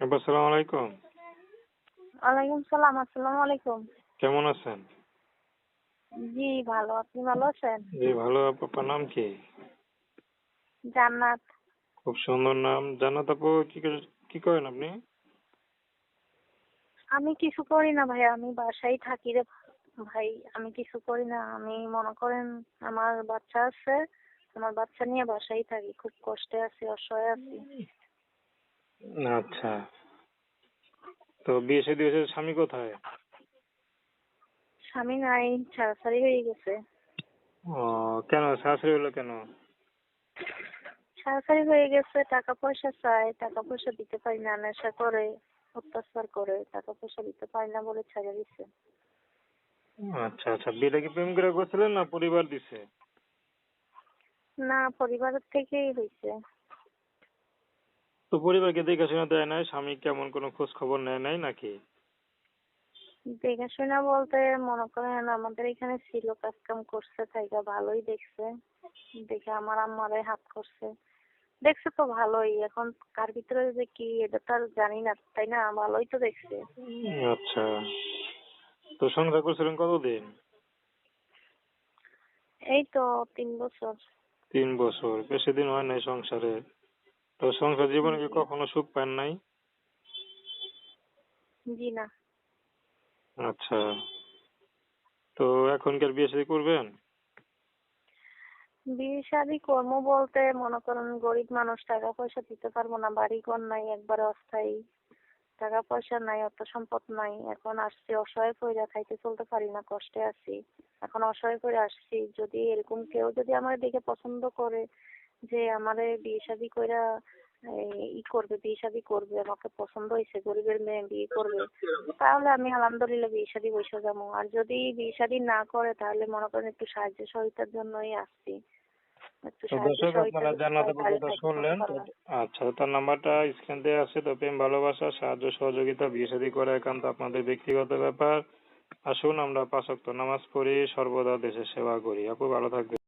আসসালামু আলাইকুম। ওয়ালাইকুম সালাম আসসালামু আলাইকুম। কেমন আছেন? জি ভালো। আপনি ভালো আছেন? জি ভালো। আপনার নাম কি? জান্নাত। খুব সুন্দর নাম। জান্নাত আপু কি কি করেন আপনি? আমি কিছু করি না ভাই আমি বাসায় থাকি রে ভাই। আমি কিছু করি না। আমি মনে করেন আমার বাচ্চা আছে আমার বাচ্চা নিয়ে বাসায় থাকি। খুব কষ্টে আছি অসহায় আছি। আচ্ছা। তো বিয়ে শাদী হয়েছে স্বামী কোথায়? স্বামী নাই ছাড়াছাড়ি হয়ে গেছে। ও কেন? শাশুড়ি হলো কেন? ছাড়াছাড়ি হয়ে গেছে টাকা পয়সা চায় টাকা পয়সা দিতে পারি না নেশা করে অত্যাচার করে টাকা পয়সা দিতে পারি না বলে ছেড়ে দিছে। আচ্ছা আচ্ছা বিয়েটা কি প্রেম করে করছিলেন না পরিবার দিছে? না পরিবারের থেকেই হয়েছে। তো পরিবারকে দেখাশোনা দেয় নাই? স্বামী কেমন কোনো খোঁজ খবর নেয় নাই নাকি? দেখাশোনা বলতে মনে করেন আমাদের এখানে ছিল কাজ কাম করছে তাইকা ভালোই দেখছে। দেখে আমার আম্মারে হাত করছে। দেখছে তো ভালোই এখন কার ভিতরে যে কি এটা তো আর জানি না তাই না? ভালোই তো দেখছে। আচ্ছা। তো সংসার করছিলেন কতদিন? এই তো তিন বছর। তিন বছর। বেশি দিন হয় নাই সংসারে? তো সংসার জীবনে কি কখনো সুখ পান নাই? জি না। আচ্ছা। তো এখন কি আর বিয়ে শাদী করবেন? বিয়ে শাদি কর্ম বলতে মনে করেন গরিব মানুষ টাকা পয়সা দিতে পারব না বাড়ি ঘর নাই একবারে অস্থায়ী। টাকা পয়সা নাই অর্থ সম্পদ নাই এখন আসছি অসহায় পয়রা খাইতে চলতে পারি না কষ্টে আছি। এখন অসহায় করে আসছি যদি এরকম কেউ যদি আমার দেখে পছন্দ করে যে আমারে বিয়ে শাদি কইরা ই করবে বিয়ে শাদি করবে আমাকে পছন্দ হয়েছে গরিবের মেয়ে বিয়ে করবে তাহলে আমি আলহামদুলিল্লাহ বিয়ে শাদি বসে যাব। আর যদি বিয়ে শাদি না করে তাহলে মনে করেন একটু সাহায্য সহযোগিতার জন্যই আসছি। দর্শক আপনারা কথা শুনলেন। আচ্ছা তার নাম্বারটা স্ক্রিন দেওয়া আছে তো প্রেম ভালোবাসা সাহায্য সহযোগিতা বিয়ে শাদী করা একান্ত আপনাদের ব্যক্তিগত ব্যাপার। আসুন আমরা পাঁচ নামাজ পড়ি সর্বদা দেশের সেবা করি। আপু ভালো থাকবেন।